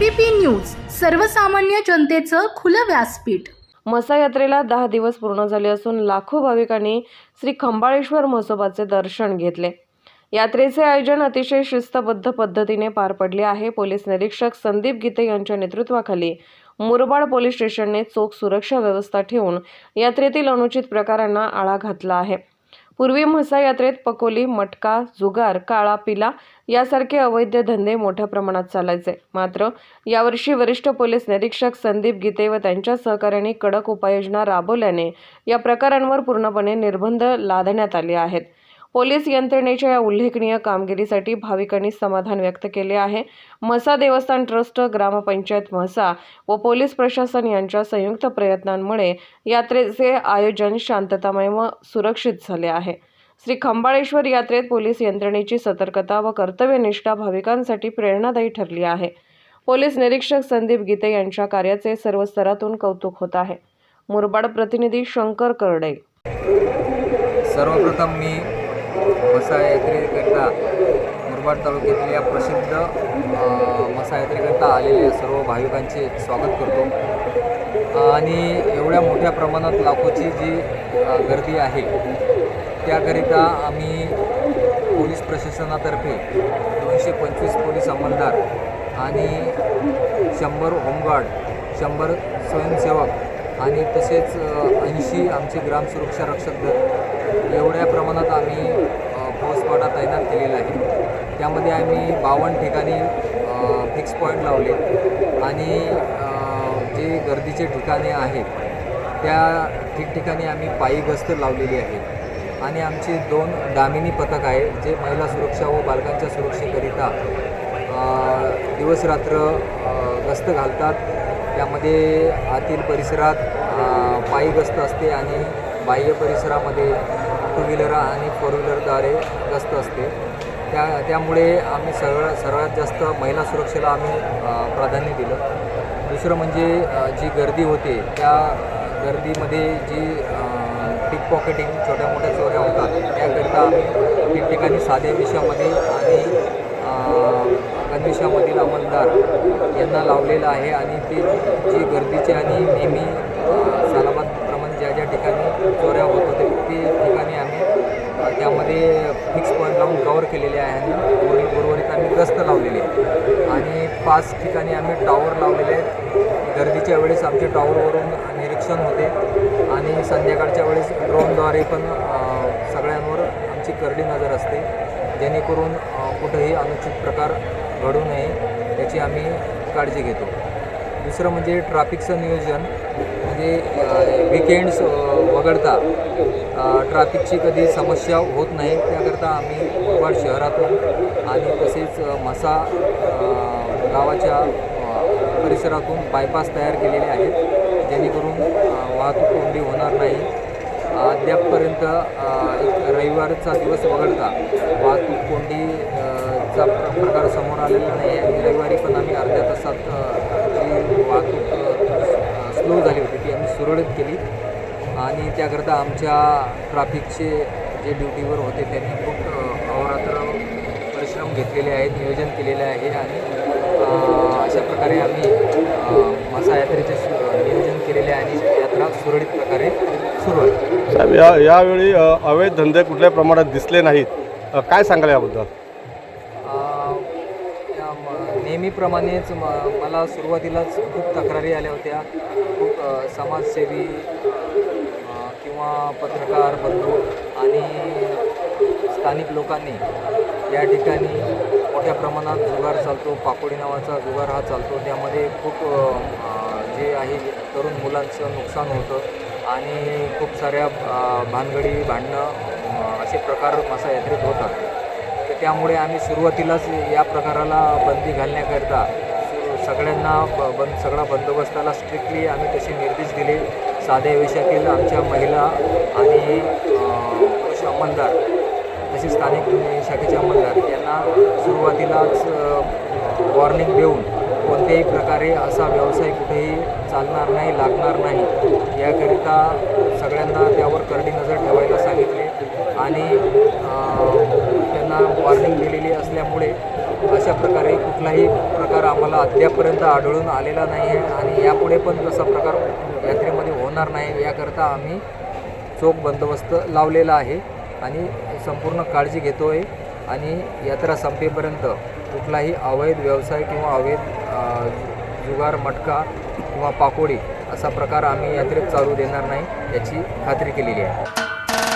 ABP news सर्वसामान्य जनतेचं खुलं व्यासपीठ. मसा यात्रेला दहा दिवस पूर्ण झाले असून लाखो भाविकांनी श्री खंबाळेश्वर महोत्सवाचे दर्शन घेतले. यात्रेचे आयोजन अतिशय शिस्तबद्ध पद्धतीने पार पडले आहे. पोलीस निरीक्षक संदीप गीते यांच्या नेतृत्वाखाली मुरबाड पोलीस स्टेशनने चोख सुरक्षा व्यवस्था ठेवून यात्रेतील अनुचित प्रकारांना आळा घातला आहे. पूर्वी म्हसा यात्रेत पकोली मटका जुगार काळा पिला यासारखे अवैध धंदे मोठ्या प्रमाणात चालायचे. मात्र यावर्षी वरिष्ठ पोलीस निरीक्षक संदीप गीते व त्यांच्या सहकाऱ्यांनी कडक उपाययोजना राबवल्याने या प्रकारांवर पूर्णपणे निर्बंध लादण्यात आले आहेत. पोलीस यंत्रणेच्या या उल्लेखनीय कामगिरीसाठी भाविकांनी समाधान व्यक्त केले आहे. म्हसा देवस्थान ट्रस्ट ग्रामपंचायत म्हसा व पोलीस प्रशासन यांच्या संयुक्त प्रयत्नांमुळे यात्रेचे आयोजन शांततामय व सुरक्षित झाले आहे. श्री खंबाळेश्वर यात्रेत पोलीस यंत्रणेची सतर्कता व कर्तव्यनिष्ठा भाविकांसाठी प्रेरणादायी ठरली आहे. पोलीस निरीक्षक संदीप गीते यांच्या कार्याचे सर्व स्तरातून कौतुक होत आहे. मुरबाड प्रतिनिधी शंकर करडे. सर्वप्रथम मी मसा यात्रेकरिता मुरबाड तालुक्यातील या प्रसिद्ध मसा यात्रेकरिता आलेल्या सर्व भाविकांचे स्वागत करतो. आणि एवढ्या मोठ्या प्रमाणात लाखोची जी गर्दी आहे त्याकरिता आम्ही पोलीस प्रशासनातर्फे दोनशे पंचवीस पोलीस अंमलदार आणि शंभर होमगार्ड शंभर स्वयंसेवक आणि तसेच ऐंशी आमचे ग्रामसुरक्षा रक्षक दल एवढ्या प्रमाणात आम्ही अ, फौजफाटा तैनात केलेला आहे. त्यामध्ये आम्ही बावन्न ठिकाणी फिक्स पॉईंट लावले आणि जे गर्दीचे ठिकाणे आहेत त्या ठिकठिकाणी आम्ही पायी गस्त लावलेली आहे. आणि आमचे दोन दामिनी पथक आहे जे महिला सुरक्षा व बालकांच्या सुरक्षेकरिता दिवसरात्र गस्त घालतात. त्यामध्ये आतील परिसरात पायी गस्त असते आणि बाह्य परिसरामध्ये टू व्हीलर आणि फोर व्हीलरद्वारे गस्त असते. त्या त्यामुळे आम्ही सगळं सर्वात जास्त महिला सुरक्षेला आम्ही प्राधान्य दिलं. दुसरं म्हणजे जी गर्दी होते त्या गर्दीमध्ये जी पिक पॉकेटिंग छोट्या मोठ्या चोऱ्या होतात त्याकरिता आम्ही ठिकठिकाणी साध्या विषयामध्ये आणि गणविषयामधील अंमलदार यांना लावलेलं आहे आणि ते जी गर्दीचे आणि नेहमी चोऱ्या होत होते ते ठिकाणी आम्ही त्यामध्ये फिक्स पॉईंट लावून कवर केलेले आहे. आणि उर्वरित उर्वरित आम्ही गस्त लावलेली आहे. आणि पाच ठिकाणी आम्ही टॉवर लावलेले आहेत. गर्दीच्या वेळेस आमचे टॉवरवरून निरीक्षण होते. आणि संध्याकाळच्या वेळेस ड्रोनद्वारे पण सगळ्यांवर आमची करडी नजर असते. जेणेकरून कुठेही कुठंही अनुचित प्रकार घडू नये याची आम्ही काळजी घेतो. दुसरं म्हणजे ट्रॅफिकचं नियोजन म्हणजे विकेंड्स वगळता ट्राफिकची ट्रॅफिकची कधी समस्या होत नाही त्याकरता आम्ही मुरबाड शहरातून आणि तसेच मसा गावाच्या परिसरातून बायपास तयार केलेले आहेत जेणेकरून वाहतूक कोंडी होणार नाही. अद्यापपर्यंत एक रविवारचा दिवस वगळता वाहतूक कोंडीचा प्रकार समोर आलेला नाही आहे. आणि रविवारी पण आम्ही अर्ध्या तासात स्लो झाली होती. ती आम्ही सुरळीत केली. आणि त्याकरता आमच्या ट्राफिकचे जे ड्युटीवर होते त्यांनी खूप अहोरात्र परिश्रम घेतलेले आहेत नियोजन केलेले आहे. आणि अशा प्रकारे आम्ही अ, मसा यात्रेचे सु- नियोजन केलेले आहे. आणि यात्रा सुरळीत प्रकारे सुरू आहे. साहेब या यावेळी अवैध धंदे कुठल्या प्रमाणात दिसले नाहीत. काय सांगाल याबद्दल? नेहमीप्रमाणेच म मला सुरुवातीलाच खूप तक्रारी आल्या होत्या. खूप समाजसेवी किंवा पत्रकार बंधू आणि स्थानिक लोकांनी या ठिकाणी मोठ्या प्रमाणात जुगार चालतो. पाकोडी नावाचा जुगार हा चालतो. त्यामध्ये खूप जे आहे तरुण मुलांचं नुकसान होतं आणि खूप साऱ्या भानगडी भांडणं असे प्रकार मासा यात्रेत होतात. तर त्यामुळे आम्ही सुरुवातीलाच या प्रकाराला बंदी घालण्याकरिता सगळ्यांना ब बंद सगळा बंदोबस्ताला स्ट्रिक्टली आम्ही तसे निर्देश दिले. साध्या विषयातील आमच्या महिला आणि पुरुष अंमलदार तसेच स्थानिक शाखेचे अंमलदार यांना सुरुवातीलाच वॉर्निंग देऊन कोणत्याही प्रकारे असा व्यवसाय कुठेही चालणार नाही लागणार नाही याकरिता सगळ्यांना त्यावर करडी नजर ठेवायला सांगितली. आणि त्यांना वॉर्निंग दिलेली असल्यामुळे अशा प्रकारे कुठलाही प्रकार आम्हाला अद्यापर्यंत आढळून आलेला नाही आहे आणि यापुढे पण तसा प्रकार यात्रेमध्ये होणार नाही याकरता आम्ही चोख बंदोबस्त लावलेला आहे आणि संपूर्ण काळजी घेतो आहे आणि यात्रा संपेपर्यंत कुठलाही अवैध व्यवसाय किंवा अवैध जुगार मटका किंवा पाकोडी असा प्रकार आम्ही यात्रेत चालू देणार नाही याची खात्री केलेली आहे.